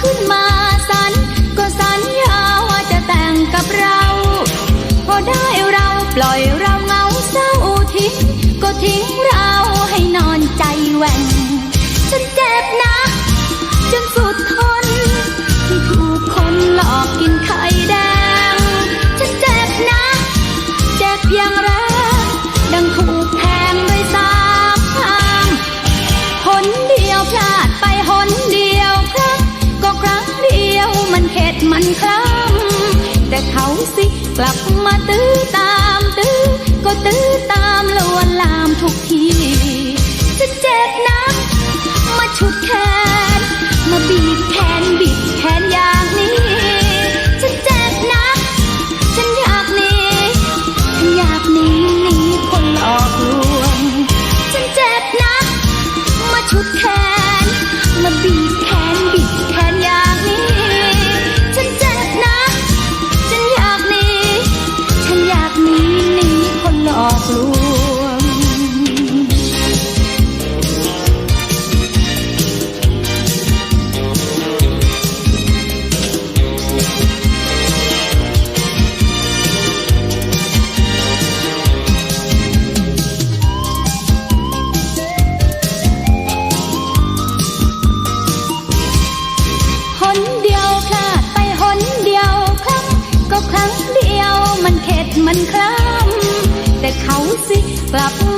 ขึ้นมาสัญก็สัญญาว่าจะแต่งกับเรา พอได้เราปล่อยเราเงาเศร้ทิ้งก็ทิ้งเราให้นอนใจแหว่งฉันเจ็บนะ กลับมาตื้อตาันคล้ำแต่เขาสิกลับ